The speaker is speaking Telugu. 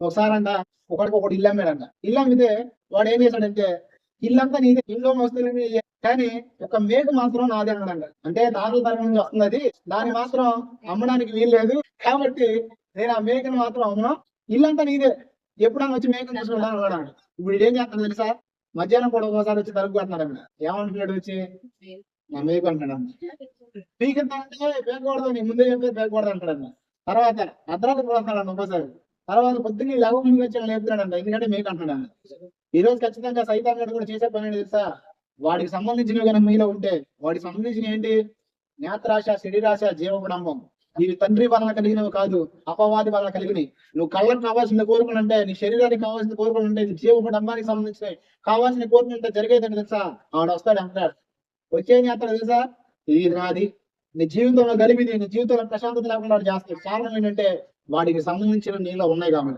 ఒకసారి అంట ఒకడికి ఒకటి ఇల్లు అమ్మాడంట. ఇల్లు అమ్మితే వాడు ఏం చేశాడంటే ఇల్లంతా నీదే ఇల్లు వస్తువులు కానీ ఒక మేక మాత్రం నాదే అన్నాడంట. అంటే తాతల తరం నుంచి వస్తుంది అది. దాన్ని మాత్రం అమ్మడానికి వీలు లేదు. కాబట్టి నేను ఆ మేకను మాత్రం అమ్మను. ఇల్లంతా నీదే. ఎప్పుడన్నా వచ్చి మేకను చేసుకుంటాను అన్నాడు. ఇప్పుడు ఏం చేస్తాడు తెలుసా? మధ్యాహ్నం కూడా ఒకసారి వచ్చి తలుపు కొట్టినాడు అన్న ఏమంటున్నాడు వచ్చి? నా మేక అంటాడు పీకెత్తా అంటే పేకూడదు నీ ముందే చెప్పేది పేకూడదు అంటాడు అన్న తర్వాత అర్ధరాత్రి కూడా వస్తాడు అన్న తర్వాత పొద్దున్నే లెవ ముందు వచ్చి లేపుతాడంట ఎందుకంటే మీకు అంటాడు ఈ రోజు ఖచ్చితంగా సైతాన్ గారు కూడా చేసే పని తెలుసా? వాడికి సంబంధించినవి కనుక మీలో ఉంటే వాడికి సంబంధించిన ఏంటి? నేత్రాశ శరీరాశ జీవకుడంబం ఇవి తండ్రి వలన కలిగినవి కాదు అపవాది వలన కలిగినవి. నువ్వు కళ్ళకు కావాల్సింది కోరుకుని నీ శరీరానికి కావాల్సింది కోరుకుని జీవ జీవకుడంబానికి సంబంధించినవి కావాల్సిన కోరుకుంటే జరిగేదండి తెలుసా? ఆడు వస్తాడు అంటాడు వచ్చే నేత్ర తెలుసా? ఇది నాది నీ జీవితంలో కలిపి నీ జీవితంలో ప్రశాంతత లేకుండా చేస్తాడు. కారణం ఏంటంటే వాడికి సంబంధించిన నీలో ఉన్నాయి కాబట్టి.